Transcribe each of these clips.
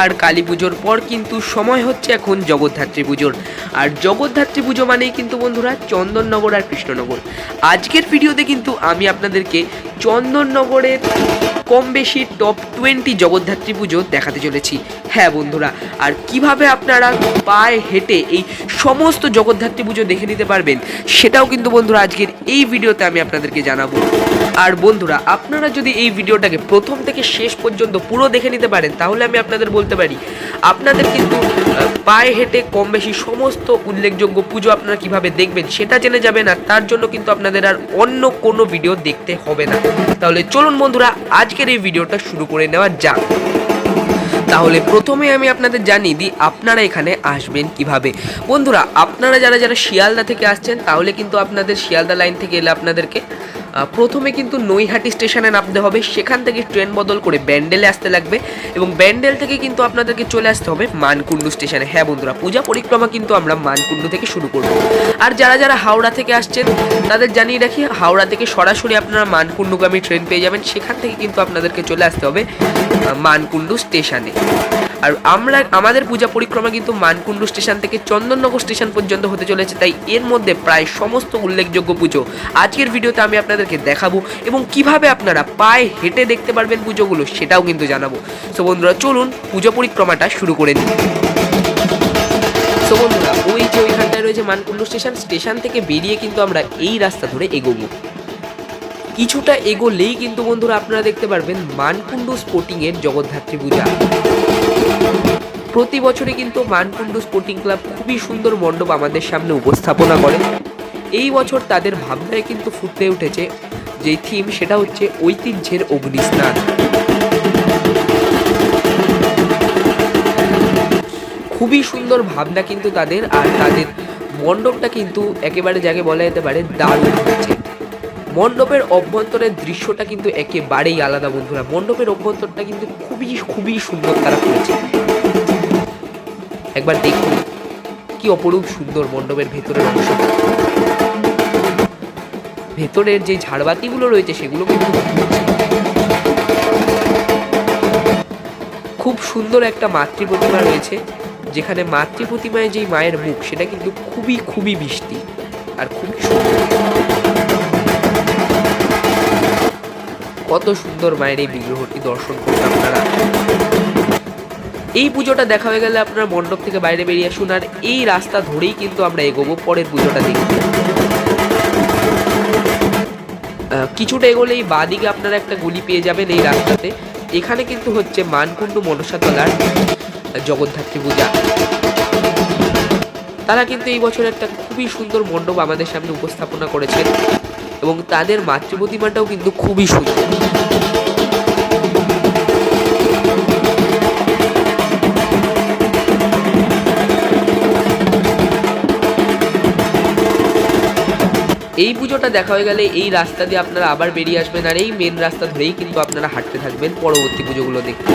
আর কালী পুজোর পর কিন্তু সময় হচ্ছে এখন জগদ্ধাত্রী পুজোর। আর জগদ্ধাত্রী পুজো মানেই কিন্তু বন্ধুরা চন্দননগর আর কৃষ্ণনগর। আজকের ভিডিওতে কিন্তু আমি আপনাদেরকে চন্দননগরের কম বেশি টপ টোয়েন্টি জগদ্ধাত্রী পুজো দেখাতে চলেছি। হ্যাঁ বন্ধুরা, আর কীভাবে আপনারা পায়ে হেঁটে এই সমস্ত জগদ্ধাত্রী পুজো দেখে নিতে পারবেন, সেটাও কিন্তু বন্ধুরা আজকের এই ভিডিওতে আমি আপনাদেরকে জানাব। আর বন্ধুরা, আপনারা যদি এই ভিডিওটাকে প্রথম থেকে শেষ পর্যন্ত পুরো দেখে নিতে পারেন, তাহলে আমি আপনাদের বলতে পারি, আপনাদের কিন্তু পায়ে হেঁটে কম বেশি সমস্ত উল্লেখযোগ্য পুজো আপনারা কীভাবে দেখবেন সেটা জেনে যাবেন, আর তার জন্য কিন্তু আপনাদের আর অন্য কোনো ভিডিও দেখতে হবে না। তাহলে চলুন বন্ধুরা, আজকের এই ভিডিওটা শুরু করে নেওয়া যাক। তাহলে প্রথমে আমি আপনাদের জানিয়ে দিই, আপনারা এখানে আসবেন কীভাবে। বন্ধুরা, আপনারা যারা যারা শিয়ালদা থেকে আসছেন, তাহলে কিন্তু আপনাদের শিয়ালদা লাইন থেকে এলে আপনাদেরকে প্রথমে কিন্তু নৈহাটি স্টেশনে নামতে হবে। সেখান থেকে ট্রেন বদল করে ব্যান্ডেলে আসতে লাগবে এবং ব্যান্ডেল থেকে কিন্তু আপনাদেরকে চলে আসতে হবে মানকুণ্ডু স্টেশনে। হ্যাঁ বন্ধুরা, পূজা পরিক্রমা কিন্তু আমরা মানকুণ্ডু থেকে শুরু করব। আর যারা যারা হাওড়া থেকে আসছেন, তাদের জানিয়ে রাখি, হাওড়া থেকে সরাসরি আপনারা মানকুণ্ডুগামী ট্রেন পেয়ে যাবেন। সেখান থেকে কিন্তু আপনাদেরকে চলে আসতে হবে মানকুণ্ডু স্টেশনে। আর আমরা, আমাদের পূজা পরিক্রমা কিন্তু মানকুণ্ডু স্টেশন থেকে চন্দননগর স্টেশন পর্যন্ত হতে চলেছে, তাই এর মধ্যে প্রায় সমস্ত উল্লেখযোগ্য পুজো আজকের ভিডিওতে আমি আপনাদেরকে দেখাবো এবং কীভাবে আপনারা পায়ে হেঁটে দেখতে পারবেন পুজোগুলো সেটাও কিন্তু জানাব। সো বন্ধুরা, চলুন পুজো পরিক্রমাটা শুরু করে নিই সো বন্ধুরা, ওই যে ওইখানটায় রয়েছে মানকুণ্ডু স্টেশন স্টেশন থেকে বেরিয়ে কিন্তু আমরা এই রাস্তা ধরে এগোবো। কিছুটা এগোলেই কিন্তু বন্ধুরা আপনারা দেখতে পারবেন মানকুণ্ডু স্পোর্টিং এর জগদ্ধাত্রী পূজা। প্রতি বছরই কিন্তু মানকুণ্ডু স্পোর্টিং ক্লাব খুবই সুন্দর মণ্ডপ আমাদের সামনে উপস্থাপনা করে। এই বছর তাদের ভাবনায় কিন্তু ফুটে উঠেছে যে থিম সেটা হচ্ছে ঐতিহ্যের অগ্নিস্নান। খুবই সুন্দর ভাবনা কিন্তু তাদের আর তাদের মণ্ডপটা কিন্তু একেবারে যাকে বলা যেতে পারে দারুণ হচ্ছে মণ্ডপের অভ্যন্তরের দৃশ্যটা কিন্তু একেবারেই আলাদা, বন্ধুরা। মণ্ডপের অভ্যন্তরটা কিন্তু খুবই খুবই সুন্দর তারা করেছে। একবার দেখুন কি অপরূপ সুন্দর মণ্ডপের ভেতরের অংশ। ভেতরের যে ঝাড়বাতিগুলো রয়েছে, সেগুলো কিন্তু খুব সুন্দর একটা মাতৃ প্রতিমা রয়েছে, যেখানে মাতৃ প্রতিমায় যেই মায়ের মুখ, সেটা কিন্তু খুবই খুবই মিষ্টি আর খুবই সুন্দর। কত সুন্দর মায়ের এই বিগ্রহটি দর্শন করতে আপনারা। এই পুজোটা দেখা হয়ে গেলে আপনারা মণ্ডপ থেকে বাইরে বেরিয়ে আসুন আর এই রাস্তা ধরেই কিন্তু আমরা এগোবো পরের পুজোটা আহ, কিছুটা এগোলেই বাদিকে আপনারা একটা গলি পেয়ে যাবেন এই রাস্তাতে। এখানে কিন্তু হচ্ছে মানকুণ্ডু মনসাতলার জগদ্ধাত্রী পূজা। তারা কিন্তু এই বছর একটা খুবই সুন্দর মণ্ডপ আমাদের সামনে উপস্থাপনা করেছেন এবং তাদের মাতৃ প্রতিমাটাও কিন্তু খুবই সুন্দর। এই পুজোটা দেখা হয়ে গেলে এই রাস্তা দিয়ে আপনারা আবার বেরিয়ে আসবেন আর এই মেন রাস্তা ধরেই কিন্তু আপনারা হাঁটতে থাকবেন পরবর্তী পুজোগুলো দেখতে।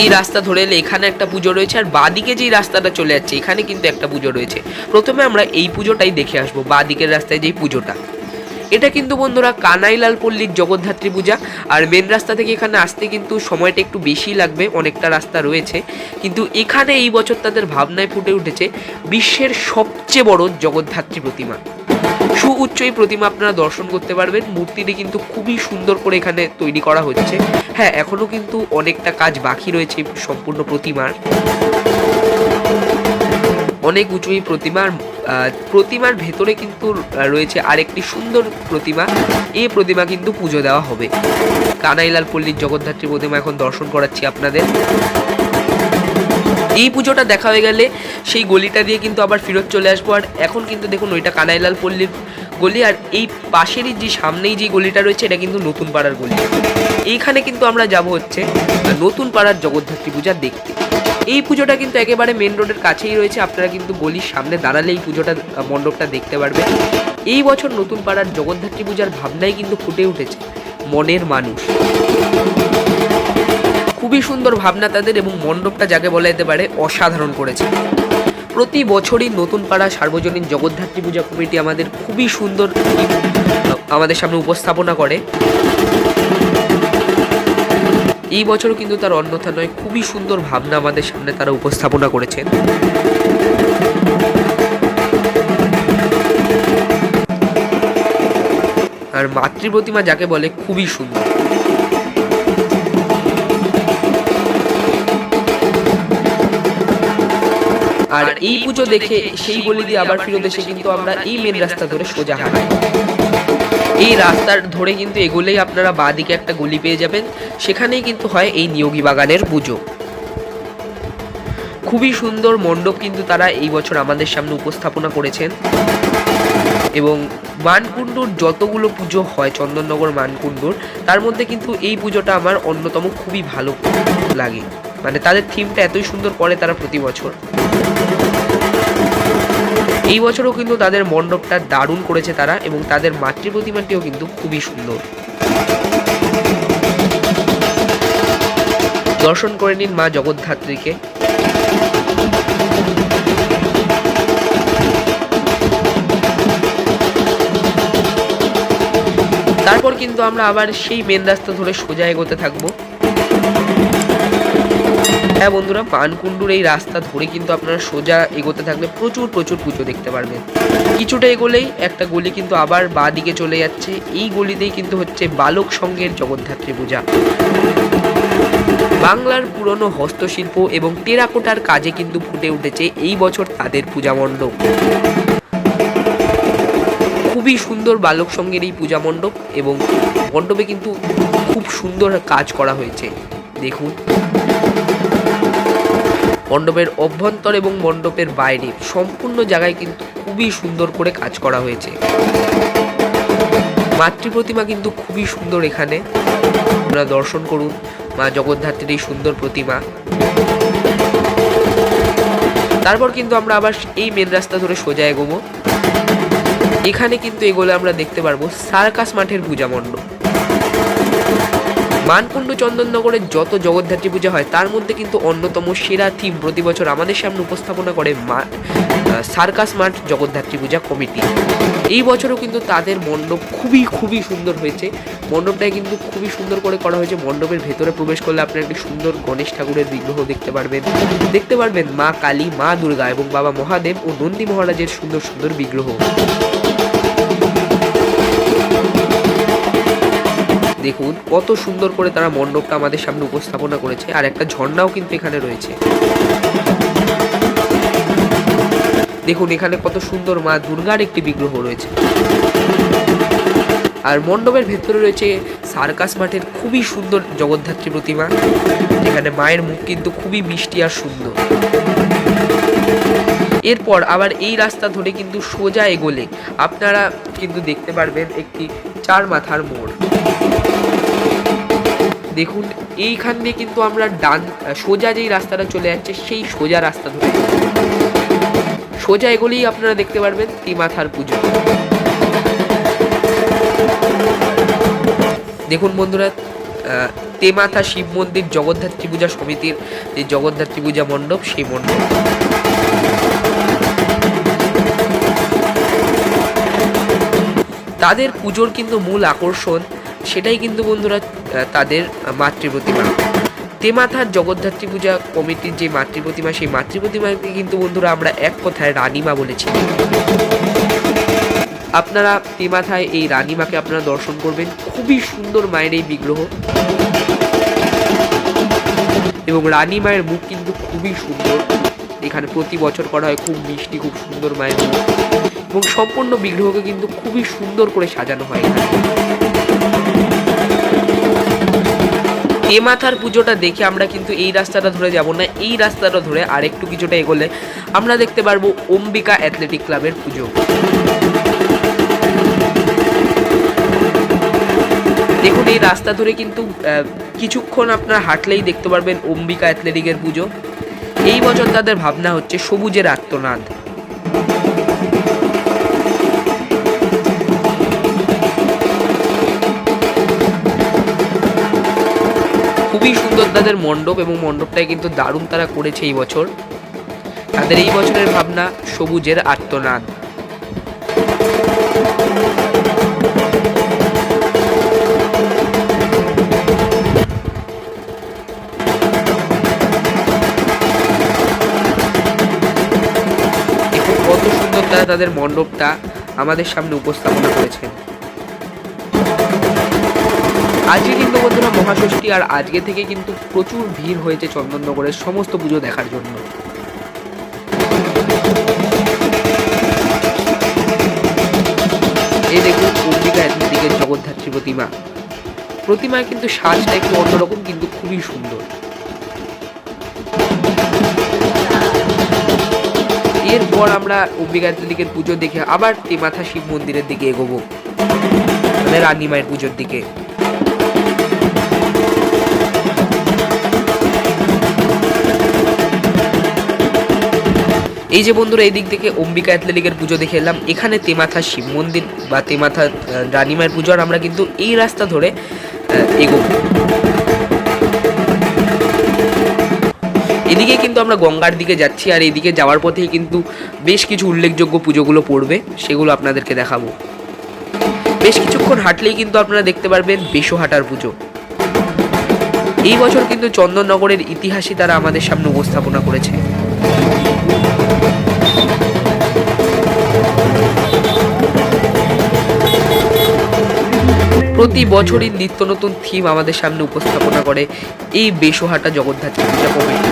এই রাস্তা ধরে এলে এখানে একটা পুজো রয়েছে আর বাদিকে যেই রাস্তাটা চলে যাচ্ছে, এখানে কিন্তু একটা পুজো রয়েছে। প্রথমে আমরা এই পুজোটাই দেখে আসব, বাদিকের রাস্তায় যেই পুজোটা। এটা কিন্তু বন্ধুরা কানাইলাল পল্লীর জগদ্ধাত্রী পূজা। আর মেন রাস্তা থেকে এখানে আসতে কিন্তু সময়টা একটু বেশি লাগবে, অনেকটা রাস্তা রয়েছে। কিন্তু এখানে এই বছর তাদের ভাবনায় ফুটে উঠেছে বিশ্বের সবচেয়ে বড় জগদ্ধাত্রী প্রতিমা। সুউচ্চ এই প্রতিমা আপনারা দর্শন করতে পারবেন। মূর্তিটি কিন্তু খুবই সুন্দর করে এখানে তৈরি করা হচ্ছে। হ্যাঁ এখনও কিন্তু অনেকটা কাজ বাকি রয়েছে সম্পূর্ণ প্রতিমার। অনেক উঁচু এই প্রতিমার প্রতিমার ভেতরে কিন্তু রয়েছে আরেকটি সুন্দর প্রতিমা। এই প্রতিমা কিন্তু পুজো দেওয়া হবে। কানাইলাল পল্লীর জগদ্ধাত্রী প্রতিমা এখন দর্শন করাচ্ছি আপনাদের। এই পুজোটা দেখা হয়ে গেলে সেই গলিটা দিয়ে কিন্তু আবার ফেরত চলে আসব। আর এখন কিন্তু দেখুন ওইটা কানাইলাল পল্লীর গলি, আর এই পাশেরই যে সামনেই যে গলিটা রয়েছে, এটা কিন্তু নতুন পাড়ার গলি। এইখানে কিন্তু আমরা যাব হচ্ছে নতুন পাড়ার জগদ্ধাত্রী পূজা দেখতে। এই পুজোটা কিন্তু একেবারে মেন রোডের কাছেই রয়েছে, আপনারা কিন্তু গলির সামনে দাঁড়ালে এই পুজোটা মণ্ডপটা দেখতে পারবেন। এই বছর নতুন পাড়ার জগদ্ধাত্রী পূজার ভাবনাই কিন্তু ফুটে উঠেছে মনের মানুষ। খুবই সুন্দর ভাবনা তাদের এবং মণ্ডপটা যাকে বলা যেতে পারে অসাধারণ করেছে। প্রতি বছরই নতুন পাড়া সার্বজনীন জগদ্ধাত্রী পূজা কমিটি আমাদের খুবই সুন্দর আমাদের সামনে উপস্থাপনা করে। এই বছরও কিন্তু তার অন্যথা নয় খুবই সুন্দর ভাবনা আমাদের সামনে তারা উপস্থাপনা করেছেন। আর মাতৃ প্রতিমা যাকে বলে খুবই সুন্দর। আর এই পুজো দেখে সেই গলি দিয়ে আবার ফিরত এসে কিন্তু আমরা এই মেন রাস্তা ধরে সোজা হাঁটাই এই রাস্তার ধরে কিন্তু এগোলেই আপনারা বাঁদিকে একটা গলি পেয়ে যাবেন। সেখানেই কিন্তু হয় এই নিয়োগী বাগানের পুজো। খুবই সুন্দর মণ্ডপ কিন্তু তারা এই বছর আমাদের সামনে উপস্থাপনা করেছেন। এবং মানকুণ্ডুর যতগুলো পুজো হয়, চন্দননগর মানকুণ্ডুর, তার মধ্যে কিন্তু এই পুজোটা আমার অন্যতম খুবই ভালো লাগে। মানে তাদের থিমটা এতই সুন্দর করে তারা প্রতি বছর। এই বছরও কিন্তু তাদের মণ্ডপটা দারুণ করেছে তারা এবং তাদের মাতৃ প্রতিমাটিও কিন্তু খুবই সুন্দর। দর্শন করে নিন মা জগদ্ধাত্রীকে। তারপর কিন্তু আমরা আবার সেই মেন রাস্তা ধরে সোজা এগোতে থাকব। হ্যাঁ বন্ধুরা, পানকুণ্ডুর এই রাস্তা ধরে কিন্তু আপনারা সোজা এগোতে থাকলে প্রচুর প্রচুর পুজো দেখতে পারবেন। কিছুটা এগোলেই একটা গলি কিন্তু আবার বাঁ দিকে চলে যাচ্ছে। এই গলিতেই কিন্তু হচ্ছে বালক সংঘের জগদ্ধাত্রী পূজা। বাংলার পুরনো হস্তশিল্প এবং টেরাকোটার কাজে কিন্তু ফুটে উঠেছে এই বছর তাদের পূজা মণ্ডপ। খুবই সুন্দর বালক সঙ্গের এই পূজা মণ্ডপ এবং মণ্ডপে কিন্তু খুব সুন্দর কাজ করা হয়েছে। দেখুন। মণ্ডপের অভ্যন্তর এবং মণ্ডপের বাইরে সম্পূর্ণ জায়গায় কিন্তু খুবই সুন্দর করে কাজ করা হয়েছে। মাতৃ প্রতিমা কিন্তু খুবই সুন্দর এখানে। আপনারা দর্শন করুন মা জগদ্ধাত্রীর এই সুন্দর প্রতিমা। তারপর কিন্তু আমরা আবার এই মেন রাস্তা ধরে সোজা এগোবো। এখানে কিন্তু এগুলো আমরা দেখতে পারব সার্কাস মাঠের পূজা মণ্ডপ। মানকুণ্ড চন্দননগরের যত জগদ্ধাত্রী পূজা হয়, তার মধ্যে কিন্তু অন্যতম সেরা থিম প্রতি বছর আমাদের সামনে উপস্থাপনা করে মা সার্কাস মাঠ জগদ্ধাত্রী পূজা কমিটি। এই বছরও কিন্তু তাদের মণ্ডপ খুবই খুবই সুন্দর হয়েছে। মণ্ডপটাই কিন্তু খুবই সুন্দর করে করা হয়েছে। মণ্ডপের ভেতরে প্রবেশ করলে আপনারা একটি সুন্দর গণেশ ঠাকুরের বিগ্রহ দেখতে পারবেন। দেখতে পারবেন মা কালী, মা দুর্গা এবং বাবা মহাদেব ও নন্দী মহারাজের সুন্দর সুন্দর বিগ্রহ। দেখুন, কত সুন্দর করে তারা মণ্ডপটা আমাদের সামনে উপস্থাপনা করেছে, আর একটা ঝর্ণাও কিন্তু এখানে রয়েছে। দেখুন, এখানে কত সুন্দর মা দুর্গার একটি বিগ্রহ রয়েছে। আর মণ্ডপের ভেতরে রয়েছে সার্কাস মাঠের খুবই সুন্দর জগদ্ধাত্রী প্রতিমা এখানে মায়ের মুখ কিন্তু খুবই মিষ্টি আর সুন্দর। এরপর আবার এই রাস্তা ধরে কিন্তু সোজা এগোলে, আপনারা কিন্তু দেখতে পারবেন একটি চার মাথার মোড়। দেখুন, এইখান দিয়ে কিন্তু আমরা ডান, সোজা যেই রাস্তাটা চলে যাচ্ছে, সেই সোজা রাস্তা ধরে। সোজা এগুলিই আপনারা দেখতে পারবেন তিমাথার পুজো। দেখুন বন্ধুরা তেমাথা শিব মন্দির, জগদ্ধাত্রী পূজা সমিতির যে জগদ্ধাত্রী পূজা মণ্ডপ, সেই মণ্ডপ। তাদের পুজোর কিন্তু মূল আকর্ষণ সেটাই কিন্তু বন্ধুরা তাদের মাতৃ প্রতিমা তেমাথার জগদ্ধাত্রী পূজা কমিটির যে মাতৃ প্রতিমা সেই মাতৃ প্রতিমাকে কিন্তু বন্ধুরা আমরা এক কথায় রানীমা বলেছি। আপনারা তেমাথায় এই রানীমাকে আপনারা দর্শন করবেন। খুবই সুন্দর মায়ের এই বিগ্রহ। এবং রানী মায়ের মুখ কিন্তু খুবই সুন্দর। এখানে প্রতি বছর করা হয়, খুব মিষ্টি, খুব সুন্দর মায়ের মুখ। এবং সম্পূর্ণ বিগ্রহকে কিন্তু খুবই সুন্দর করে সাজানো হয় এখানে। এ মাথার পুজোটা দেখে আমরা কিন্তু এই রাস্তাটা ধরে যাব না, এই রাস্তাটা ধরে আরেকটু কিছুটা এগোলে আমরা দেখতে পারব অম্বিকা অ্যাথলেটিক ক্লাবের পুজো। দেখুন, এই রাস্তা ধরে কিন্তু কিছুক্ষণ আপনারা হাঁটলেই দেখতে পারবেন অম্বিকা অ্যাথলেটিকের পুজো। এই বছর তাদের ভাবনা হচ্ছে সবুজের আত্মনাদ। খুবই সুন্দর তাদের মণ্ডপ এবং মণ্ডপটাই কিন্তু দারুণ তারা করেছে এই বছর। তাদের এই বছরের ভাবনা সবুজের আত্মনাদ কত সুন্দর তারা তাদের মণ্ডপটা আমাদের সামনে উপস্থাপনা করেছেন। আজকে কিন্তু বন্ধুরা মহাষষ্ঠী আর আজকে থেকে কিন্তু প্রচুর ভিড় হয়েছে চন্দননগরের সমস্ত পুজো দেখার জন্য। এই দেখুন অম্বিকা অ্যাথলেটিকের জগদ্ধাত্রী প্রতিমা। প্রতিমায় কিন্তু সাজটা একটু অন্যরকম, কিন্তু খুবই সুন্দর। এরপর আমরা অম্বিকা অ্যাথলেটিকের পুজো দেখে আবার তেমাথা শিব মন্দিরের দিকে এগোবো। মানে রানী মায়ের পুজোর দিকে। এই যে বন্ধুরা এই দিক থেকে অম্বিকা অ্যাথলেটিকের পুজো দেখে এলাম। এখানে তেমাথা শিব মন্দির বা তেমাথা রানীমায়ের পুজো, আর আমরা কিন্তু এই রাস্তা ধরে এগোবো। এদিকে কিন্তু আমরা গঙ্গার দিকে যাচ্ছি, আর এদিকে যাওয়ার পথেই কিন্তু বেশ কিছু উল্লেখযোগ্য পুজোগুলো পড়বে, সেগুলো আপনাদেরকে দেখাবো। বেশ কিছুক্ষণ হাঁটলেই কিন্তু আপনারা দেখতে পারবেন বেশহাটার পুজো। এই বছর কিন্তু চন্দননগরের ইতিহাসই তারা আমাদের সামনে উপস্থাপনা করেছে। প্রতি বছরই নিত্য নতুন থিম আমাদের সামনে উপস্থাপনা করে এই বেশহাটা জগদ্ধাত্রী পূজা কমিটি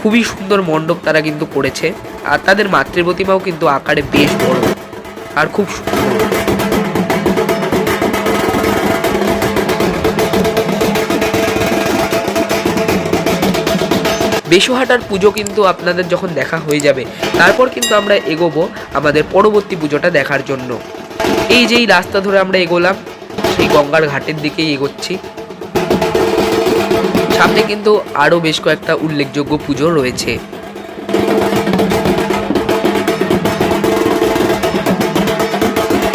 খুবই সুন্দর মণ্ডপ তারা কিন্তু করেছে, আর তাদের মাতৃপ্রতিমাও কিন্তু আকারে বেশ বড়, আর খুব সুন্দর। বেশুহাটার পুজো কিন্তু আপনাদের যখন দেখা হয়ে যাবে, তারপর কিন্তু আমরা এগোবো আমাদের পরবর্তী পুজোটা দেখার জন্য। এই যেই রাস্তা ধরে আমরা এগোলাম, সেই গঙ্গার ঘাটের দিকেই এগোচ্ছি। সামনে কিন্তু আরও বেশ কয়েকটা উল্লেখযোগ্য পুজো রয়েছে।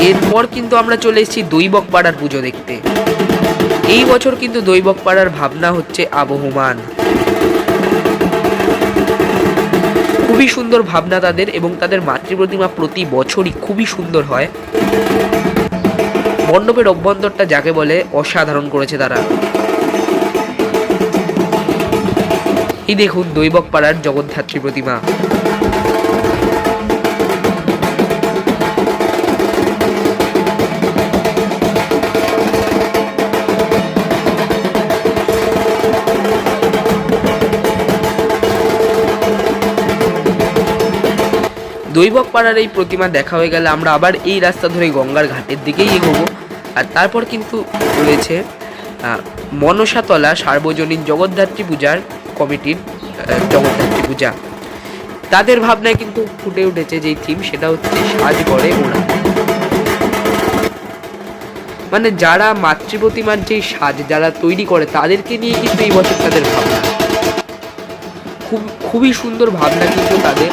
এরপর কিন্তু আমরা চলে এসেছি দৈবক পাড়ার পুজো দেখতে। এই বছর কিন্তু দৈবক পাড়ার ভাবনা হচ্ছে আবহমান। খুবই সুন্দর ভাবনা তাদের এবং তাদের মাতৃ প্রতিমা প্রতি বছরই খুবই সুন্দর হয়। মণ্ডপের অভ্যন্তরটা যাকে বলে অসাধারণ করেছে তারা। এই দেখুন দৈবক পাড়ার জগদ্ধাত্রী প্রতিমা। দৈবক পাড়ার এই প্রতিমা দেখা হয়ে গেলে আমরা আবার এই রাস্তা ধরে গঙ্গার ঘাটের দিকেই এগোবো। আর তারপর কিন্তু রয়েছে মনসাতলা সার্বজনীন জগদ্ধাত্রী পূজার কমিটির জগদ্ধাত্রী পূজা। তাদের ভাবনায় কিন্তু ফুটে উঠেছে যেই থিম সেটা হচ্ছে সাজ করে ওরা মানে যারা মাতৃ প্রতিমার যেই সাজ যারা তৈরি করে, তাদেরকে নিয়ে কিন্তু এই বছর তাদের ভাবনা। খুব, খুবই সুন্দর ভাবনা কিন্তু তাদের।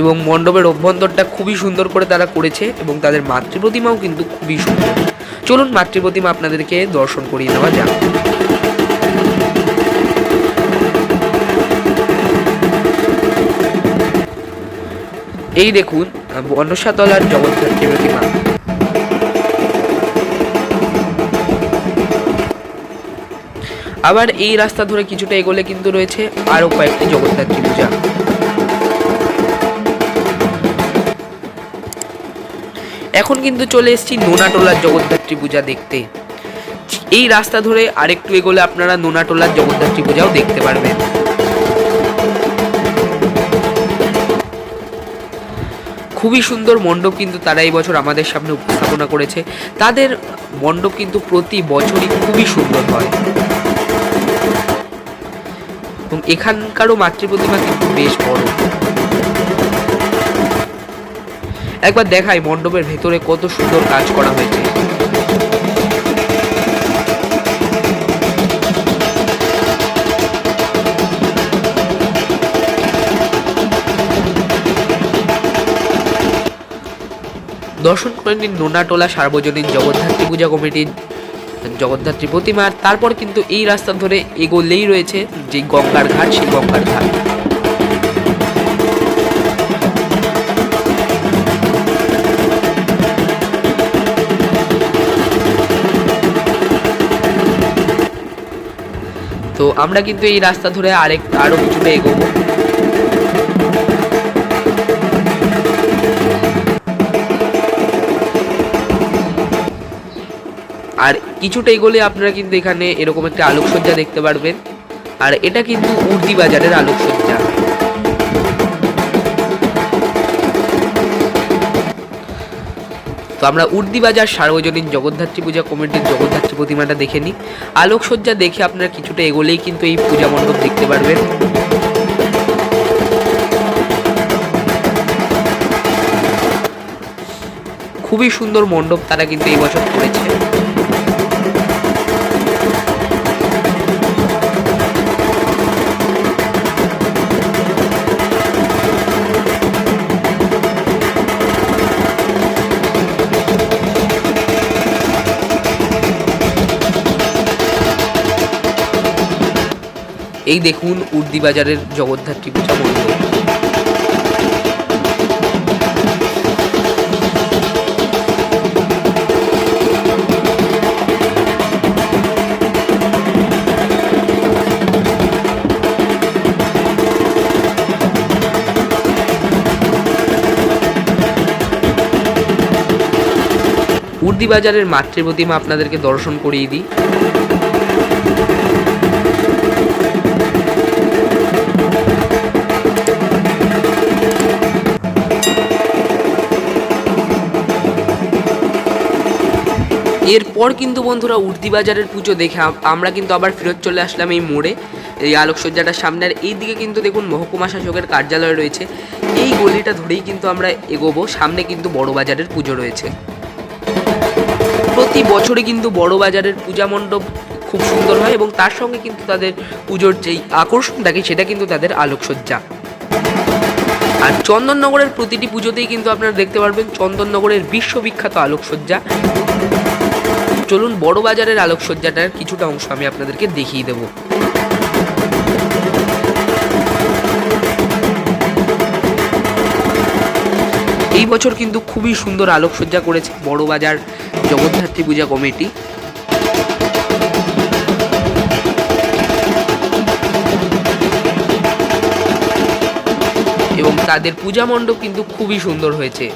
এবং মণ্ডপের অভ্যন্তরটা খুবই সুন্দর করে তারা করেছে এবং তাদের মাতৃ প্রতিমাও কিন্তু খুবই সুন্দর। চলুন মাতৃ প্রতিমা আপনাদেরকে দর্শন করিয়ে নেওয়া যাক। এই দেখুন, বনসাতলার জগদ্ধাত্রী প্রতিমা আবার এই রাস্তা ধরে কিছুটা এগোলে কিন্তু রয়েছে আরও কয়েকটি জগদ্ধাত্রী পূজা এখন কিন্তু চলে এসেছি নোনাটোলার জগদ্ধাত্রী পূজা দেখতে। এই রাস্তা ধরে আরেকটু এগোলে আপনারা নোনাটোলার জগদ্ধাত্রী পূজাও দেখতে পারবেন। খুবই সুন্দর মণ্ডপ কিন্তু তারা এই বছর আমাদের সামনে উপস্থাপনা করেছে। তাদের মণ্ডপ কিন্তু প্রতি বছরই খুবই সুন্দর হয়। এবং এখানকারও মাতৃ প্রতিমা কিন্তু বেশ বড়। একবার দেখাই মণ্ডপের ভেতরে কত সুন্দর কাজ করা হয়েছে। দর্শন করে নিন নোনাটোলা সার্বজনীন জগদ্ধাত্রী পূজা কমিটির জগদ্ধাত্রী প্রতিমা, আর তারপর কিন্তু এই রাস্তা ধরে এগোলেই রয়েছে যে গঙ্গার ঘাট, সেই গঙ্গার ঘাট। তো আমরা কিন্তু এই রাস্তা ধরে আরেক আরও কিছুটা এগোবো। আর কিছুটা এগোলে আপনারা কিন্তু এখানে এরকম একটা আলোকসজ্জা দেখতে পারবেন। আর এটা কিন্তু উর্দি বাজারের আলোকসজ্জা। তো আমরা উর্দিবাজার সার্বজনীন জগদ্ধাত্রী পূজা কমিটির জগদ্ধাত্রী প্রতিমাটা দেখে নিই। আলোকসজ্জা দেখে আপনারা কিছুটা এগোলেই কিন্তু এই পূজা মণ্ডপ দেখতে পারবেন। খুবই সুন্দর মণ্ডপ তারা কিন্তু এই বছর করেছে। এই দেখুন উর্দি বাজারের জগদ্ধাত্রী পূজা উর্দি বাজারের মাতৃ প্রতিমা আপনাদেরকে দর্শন করিয়ে দিই। এরপর কিন্তু বন্ধুরা উর্দি বাজারের পুজো দেখে আমরা কিন্তু আবার ফেরত চলে আসলাম এই মোড়ে, এই আলোকসজ্জাটার সামনে। আর এই দিকে কিন্তু দেখুন মহকুমা শাসকের কার্যালয় রয়েছে। এই গলিটা ধরেই কিন্তু আমরা এগোবো, সামনে কিন্তু বড় বাজারের পুজো রয়েছে। প্রতি বছরই কিন্তু বড় বাজারের পূজা মণ্ডপ খুব সুন্দর হয় এবং তার সঙ্গে কিন্তু তাদের পুজোর যেই আকর্ষণ থাকে সেটা কিন্তু তাদের আলোকসজ্জা। আর চন্দননগরের প্রতিটি পুজোতেই কিন্তু আপনারা দেখতে পারবেন, চন্দননগরের বিশ্ববিখ্যাত আলোকসজ্জা। চলুন বড় বাজারের আলোকসজ্জাটার কিছুটা অংশ আমি আপনাদেরকে দেখিয়ে দেব। এই বছর কিন্তু খুবই সুন্দর আলোকসজ্জা করেছে বড় বাজার জগদ্ধাত্রী পূজা কমিটি। এবং তাদের পূজা মণ্ডপ কিন্তু খুবই সুন্দর হয়েছে।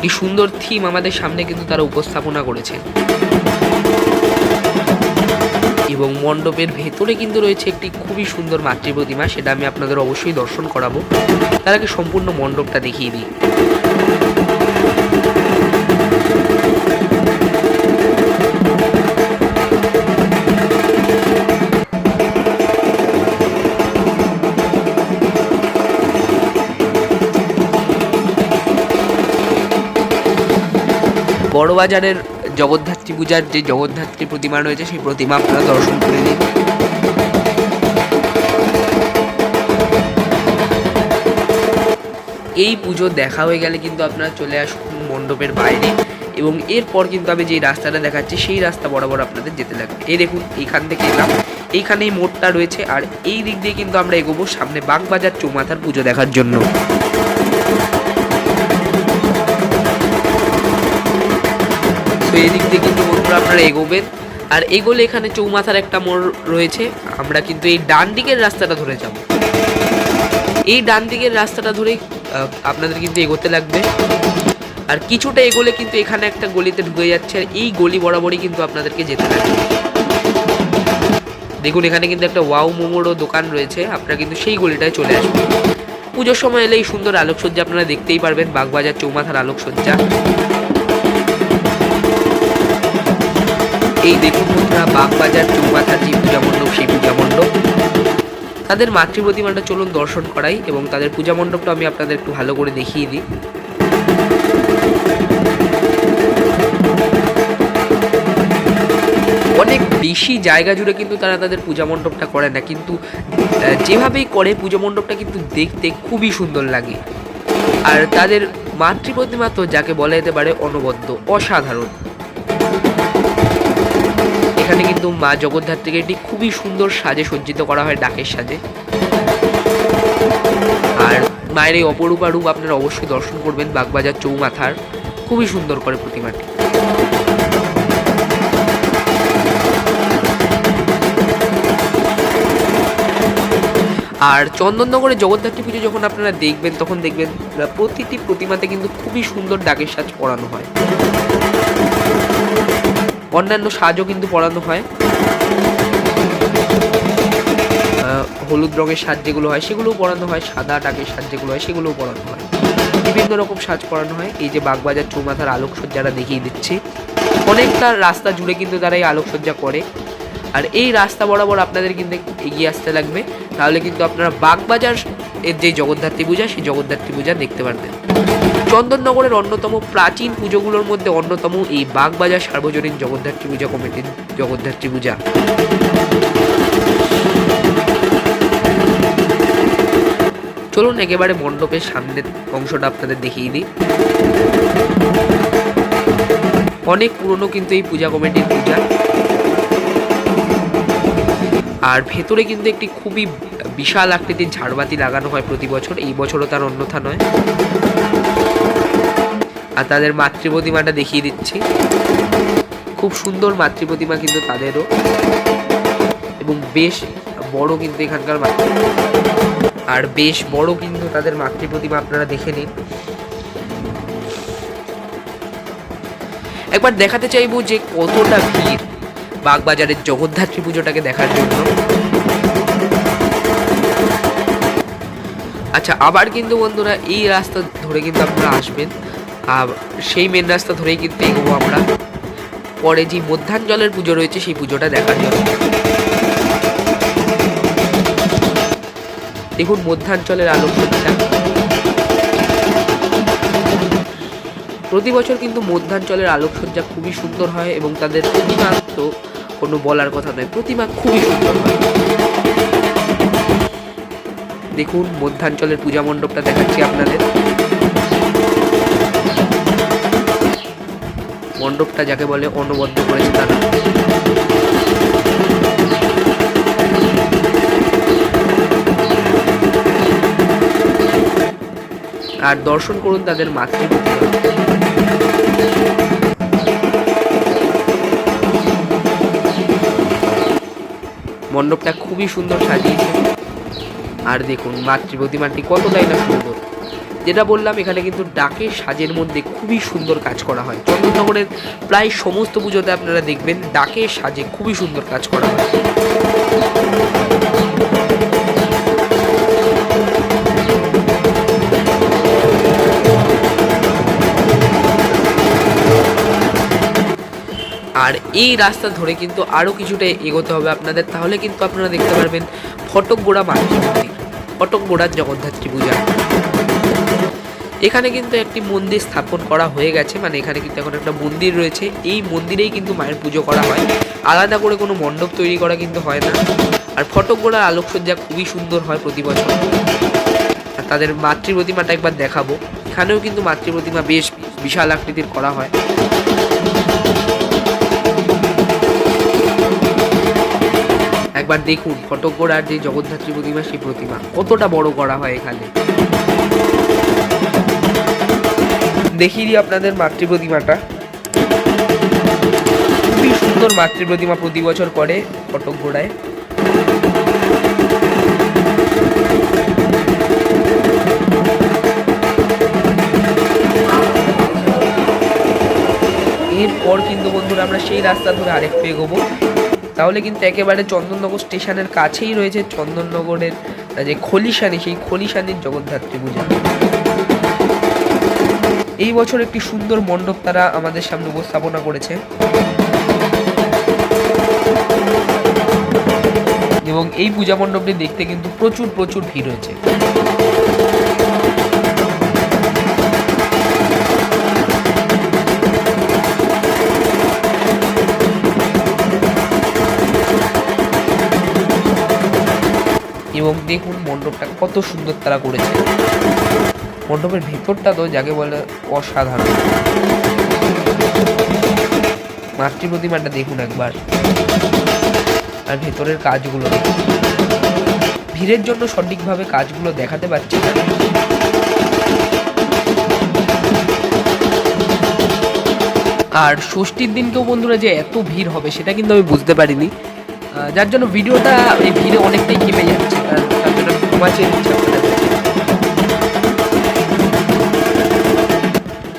একটি সুন্দর থিম আমাদের সামনে কিন্তু তারা উপস্থাপনা করেছে। এবং মণ্ডপের ভেতরে কিন্তু রয়েছে একটি খুবই সুন্দর মাতৃ প্রতিমা সেটা আমি আপনাদের অবশ্যই দর্শন করাবো। তার আগে সম্পূর্ণ মণ্ডপটা দেখিয়ে দিই। বড়বাজারের জগদ্ধাত্রী পূজার যে জগদ্ধাত্রী প্রতিমা রয়েছে, সেই প্রতিমা আপনারা দর্শন করে নিন। এই পুজো দেখা হয়ে গেলে কিন্তু আপনারা চলে আসুন মণ্ডপের বাইরে এবং এরপর কিন্তু আমি যেই রাস্তাটা দেখাচ্ছি, সেই রাস্তা বরাবর আপনাদের যেতে লাগবে। এই দেখুন, এইখান থেকে এলাম। এইখানে এই মোড়টা রয়েছে আর এই দিক দিয়ে কিন্তু আমরা এগোবো সামনে বাগবাজার চৌমাথার পুজো দেখার জন্য। তো এই দিক দিয়ে কিন্তু বন্ধুরা আপনারা এগোবেন। আর এগোলে এখানে চৌমাথার একটা মোড় রয়েছে। আমরা কিন্তু এই ডান দিকের রাস্তাটা ধরে যাব। এই ডান দিকের রাস্তাটা ধরে আপনাদের কিন্তু এগোতে লাগবে। আর কিছুটা এগোলে কিন্তু এখানে একটা গলিতে ঢুকে যাচ্ছে। আর এই গলি বরাবরই কিন্তু আপনাদেরকে যেতে লাগবে দেখুন, এখানে কিন্তু একটা ওয়াও মোমোরও দোকান রয়েছে। আপনারা কিন্তু সেই গলিটায় চলে আসবেন পুজোর সময় এলে এই সুন্দর আলোকসজ্জা আপনারা দেখতেই পারবেন। বাগবাজার চৌমাথার আলোকসজ্জা। এই দেখুন বন্ধুরা, বাগবাজার যে পূজা মণ্ডপ সেই পূজা মণ্ডপ তাদের মাতৃ প্রতিমাটা চলুন দর্শন করাই এবং তাদের পূজা মণ্ডপটা আমি আপনাদের একটু ভালো করে দেখিয়ে দিই। অনেক বেশি জায়গা জুড়ে কিন্তু তারা তাদের পূজা মণ্ডপটা করে না, কিন্তু যেভাবেই করে পূজা মণ্ডপটা কিন্তু দেখতে খুবই সুন্দর লাগে। আর তাদের মাতৃ প্রতিমা তো যাকে বলা যেতে পারে অনবদ্য, অসাধারণ। কিন্তু মা জগদ্ধাত্রীকে এটি খুবই সুন্দর সাজে সজ্জিত করা হয় ডাকের সাজে। আর মায়ের এই অপরূপা রূপ আপনারা অবশ্যই দর্শন করবেন বাগবাজার চৌমাথার। খুবই সুন্দর করে প্রতিমাটি। আর চন্দননগরে জগদ্ধাত্রী পুজো যখন আপনারা দেখবেন, তখন দেখবেন প্রতিটি প্রতিমাতে কিন্তু খুবই সুন্দর ডাকের সাজ পরানো হয়। অন্যান্য সাজও কিন্তু পরানো হয়। হলুদ রঙের সাজ যেগুলো হয়, সেগুলোও পরানো হয়, সাদা ডাকের সাজ যেগুলো হয়, সেগুলোও পরানো হয়। বিভিন্ন রকম সাজ পরানো হয়। এই যে বাগবাজার চৌমাথার আলোকসজ্জাটা দেখিয়ে দিচ্ছে। অনেকটা রাস্তা জুড়ে কিন্তু তারা এই আলোকসজ্জা করে। আর এই রাস্তা বরাবর আপনাদের কিন্তু এগিয়ে আসতে লাগবে। তাহলে কিন্তু আপনারা বাগবাজার এর যে জগদ্ধাত্রী পূজা, সেই জগদ্ধাত্রী পূজা দেখতে পারবেন চন্দননগরের অন্যতম প্রাচীন পুজোগুলোর মধ্যে অন্যতম এই বাগবাজার সার্বজনীন জগদ্ধাত্রী পূজা কমিটির জগদ্ধাত্রী পূজা। চলুন একেবারে মণ্ডপের সামনের অংশটা আপনাদের দেখিয়ে দিই। অনেক পুরনো কিন্তু এই পূজা কমিটির পূজা। আর ভেতরে কিন্তু একটি খুবই বিশাল আকৃতির ঝাড়বাতি লাগানো হয় প্রতি বছর। এই বছরও তার অন্যথা নয়। আর তাদের মাতৃ প্রতিমাটা দেখিয়ে দিচ্ছি। খুব সুন্দর মাতৃ প্রতিমা কিন্তু তাদেরও। এবং বেশ বড় কিন্তু এখানকার আর বেশ বড় কিন্তু তাদের মাতৃ প্রতিমা আপনারা দেখে নিন। একবার দেখাতে চাইব যে কতটা ভিড়। বাগবাজারের জগদ্ধাত্রী পুজোটাকে দেখার জন্য। আচ্ছা আবার কিন্তু বন্ধুরা এই রাস্তা ধরে কিন্তু আপনারা আসবেন। আর সেই মেন রাস্তা ধরেই কিন্তু এগোবো আমরা। পরে যে মধ্যাঞ্চলের পুজো রয়েছে, সেই পুজোটা দেখার জন্য। দেখুন মধ্যাঞ্চলের আলোকসজ্জা। প্রতি বছর কিন্তু মধ্যাঞ্চলের আলোকসজ্জা খুবই সুন্দর হয় এবং তাদের তো কোনো বলার কথা নয়। প্রতিমা খুবই সুন্দর। দেখুন, মধ্যাঞ্চলের পূজা মণ্ডপটা দেখাচ্ছি আপনাদের। মণ্ডপটা যাকে বলে অনবদ্য করেছে তারা আর দর্শন করুন তাদের মাতৃ মণ্ডপটা খুবই সুন্দর সাজিয়েছে। আর দেখুন, মাতৃ কতটাই না সুন্দর। যেটা বললাম, এখানে কিন্তু ডাকে সাজের মধ্যে খুবই সুন্দর কাজ করা হয়। চন্দননগরের প্রায় সমস্ত পুজোতে আপনারা দেখবেন ডাকে সাজে খুবই সুন্দর কাজ করা হয়। আর এই রাস্তা ধরে কিন্তু আরও কিছুটা এগোতে হবে আপনাদের। তাহলে কিন্তু আপনারা দেখতে পারবেন ফটকগোড়া মাতৃ মন্দির ফটকগোড়ার জগদ্ধাত্রী পূজা এখানে কিন্তু একটি মন্দির স্থাপন করা হয়ে গেছে মানে এখানে কিন্তু এখন একটা মন্দির রয়েছে। এই মন্দিরেই কিন্তু মায়ের পুজো করা হয়। আলাদা করে কোনো মণ্ডপ তৈরি করা কিন্তু হয় না। আর ফটকগোড়ার আলোকসজ্জা খুবই সুন্দর হয় প্রতি বছর। আর তাদের মাতৃ প্রতিমাটা একবার দেখাবো। এখানেও কিন্তু মাতৃ প্রতিমা বেশ বিশাল আকৃতির করা হয়। একবার দেখুন ফটকগোড়ার যে জগদ্ধাত্রী প্রতিমা, সেই প্রতিমা। কতটা বড় করা হয় এখানে। দেখিয়ে দিই আপনাদের মাতৃ প্রতিমাটা। খুবই সুন্দর মাতৃ প্রতিমা প্রতি বছর করে ফটকগোড়ায় এরপর কিন্তু বন্ধুরা আমরা সেই রাস্তা ধরে আরেকটু এগোবো। তাহলে কিন্তু একেবারে চন্দননগর স্টেশনের কাছেই রয়েছে চন্দননগরের যে খলিশানি, সেই খলিশানির জগদ্ধাত্রী পূজা। এই বছর একটি সুন্দর মণ্ডপ তারা আমাদের সামনে উপস্থাপনা করেছে। এবং এই পূজা মণ্ডপটি দেখতে কিন্তু প্রচুর প্রচুর ভিড় হয়েছে। এবং দেখুন মণ্ডপটা কত সুন্দর তারা করেছে। মণ্ডপের ভেতরটা তো যাকে বলে অসাধারণ। মাতৃ প্রতিমাটা দেখুন একবার। আর ভেতরের কাজগুলো। ভিড়ের জন্য সঠিকভাবে কাজগুলো দেখাতে পারছি না। আর ষষ্ঠীর দিনকেও বন্ধুরা যে এত ভিড় হবে সেটা কিন্তু আমি বুঝতে পারিনি। যার জন্য ভিডিওটা এই ভিড়ে অনেকটাই কেঁপে যাচ্ছে তার জন্য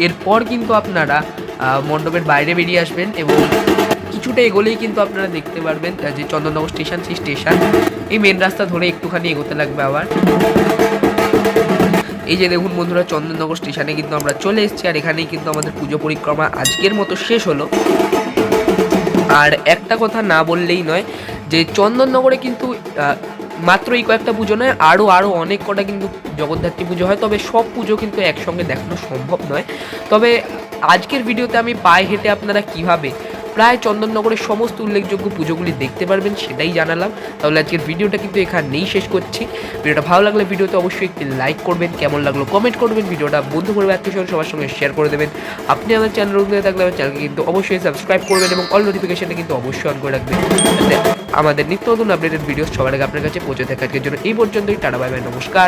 এরপর কিন্তু আপনারা মণ্ডপের বাইরে বেরিয়ে আসবেন এবং কিছুটা এগোলেই কিন্তু আপনারা দেখতে পারবেন যে চন্দননগর স্টেশন, সেই স্টেশন। এই মেন রাস্তা ধরে একটুখানি এগোতে লাগবে আবার। এই যে দেখুন বন্ধুরা, চন্দননগর স্টেশনে কিন্তু আমরা চলে এসেছি, আর এখানেই কিন্তু আমাদের পুজো পরিক্রমা আজকের মতো শেষ হলো। আর একটা কথা না বললেই নয় যে চন্দননগরে কিন্তু মাত্র এই কয়েকটা পুজো নয় আরও আরও অনেক কটা কিন্তু জগদ্ধাত্রী পুজো হয়। তবে সব পুজো কিন্তু একসঙ্গে দেখানো সম্ভব নয়। তবে আজকের ভিডিওতে আমি পায়ে হেঁটে আপনারা কীভাবে প্রায় চন্দননগরের সমস্ত উল্লেখযোগ্য পুজোগুলি দেখতে পারবেন, সেটাই জানালাম। তাহলে আজকের ভিডিওটা কিন্তু এখানেই শেষ করছি। ভিডিওটা ভালো লাগলে ভিডিওতে অবশ্যই একটি লাইক করবেন, কেমন লাগল কমেন্ট করবেন, ভিডিওটা বন্ধু করবে আত্মীয় সবার সঙ্গে শেয়ার করে দেবেন। আপনি আমার চ্যানেল হয়ে থাকলে আমার চ্যানেলকে কিন্তু অবশ্যই সাবস্ক্রাইব করবেন এবং অল নোটিফিকেশনটা কিন্তু অবশ্যই অন করে রাখবেন। আমাদের নিত্য নতুন আপডেটেড ভিডিও সবার আগে আপনার কাছে পৌঁছে থাকে। আজকের জন্য এই পর্যন্তই, টাটা বাই নমস্কার।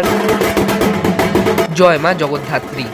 জয় মা জগদ্ধাত্রী।